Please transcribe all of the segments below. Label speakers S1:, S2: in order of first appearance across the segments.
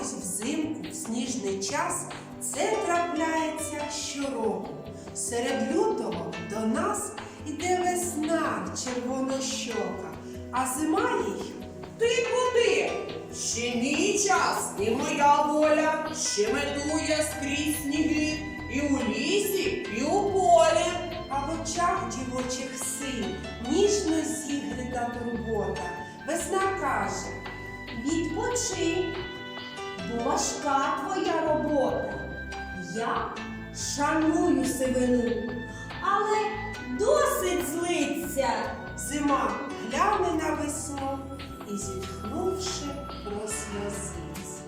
S1: прогулятись взимку в сніжний час це трапляється щороку. Серед лютого до нас іде весна червонощока, а зима їй
S2: Ти куди? Ще мій час і моя воля ще метує скрізь сніги і у лісі, і у полі.
S1: А в очах дівочих сил ніжно зігрита турбота. Весна каже,
S3: Відпочинь, бо важка твоя робота. Я шаную сивину, але досить злиться.
S1: зима гляне на весну і зітхнувши просльозиться.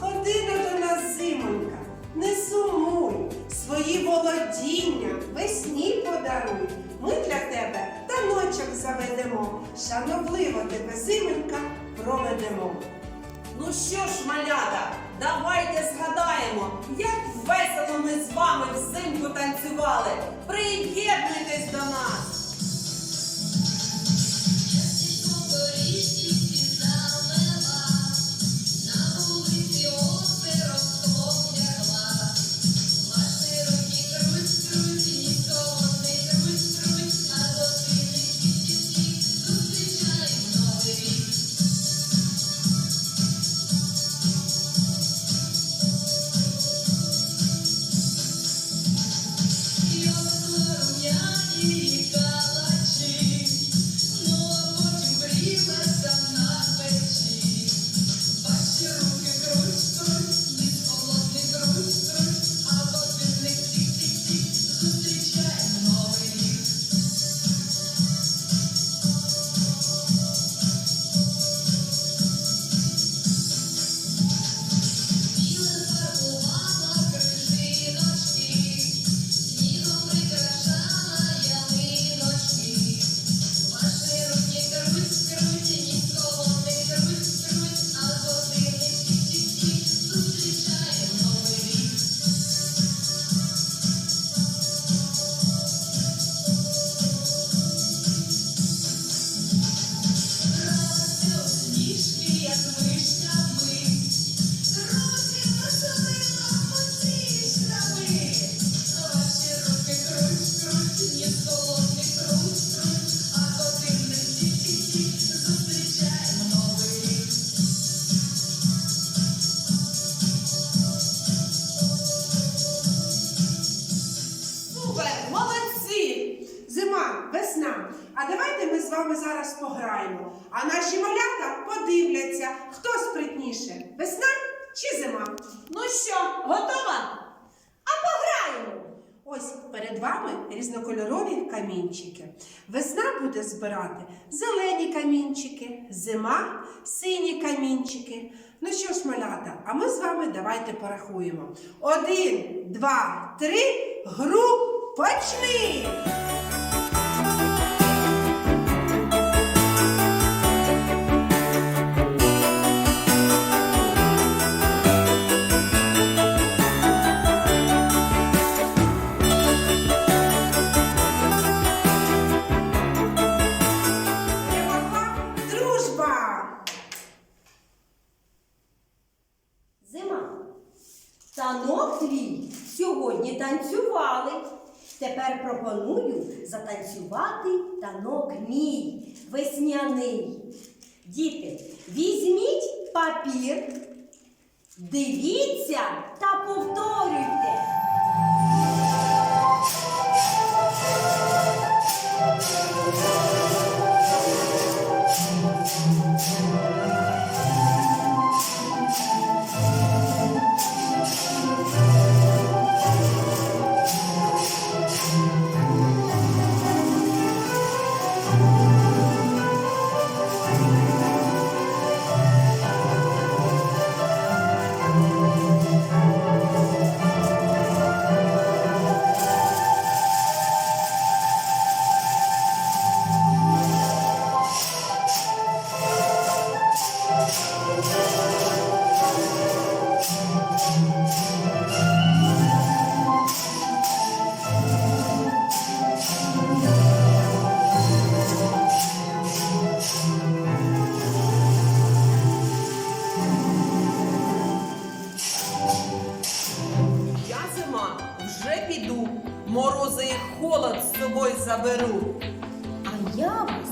S1: Ходи до нас, зимонька, не сумуй, свої володіння весні подаруй. Ми для тебе таночок заведемо, шановливо тебе, зимонька, проведемо.
S2: Ну що ж, малята, давайте згадаємо, як весело
S1: Зима, весна. А давайте ми з вами зараз пограємо. А наші малята подивляться, хто спритніше, весна чи зима.
S3: Ну що, готова? А пограємо!
S1: Ось перед вами різнокольорові камінчики. Весна буде збирати зелені камінчики, зима сині камінчики. Ну що ж, малята, а ми з вами давайте порахуємо. Один, два, три, гру почни!
S3: Танок твій сьогодні танцювали. Тепер пропоную затанцювати танок мій весняний. Діти, візьміть папір, дивіться та повторюйте.
S2: морози і холод з собою заберу.
S3: А я вас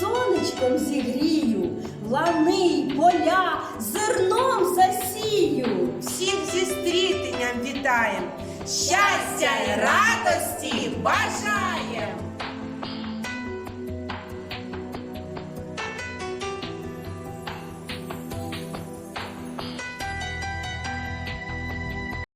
S3: сонечком зігрію, лани й поля зерном засію.
S1: Всім зі стрітенням вітаєм! Щастя і радості бажаєм!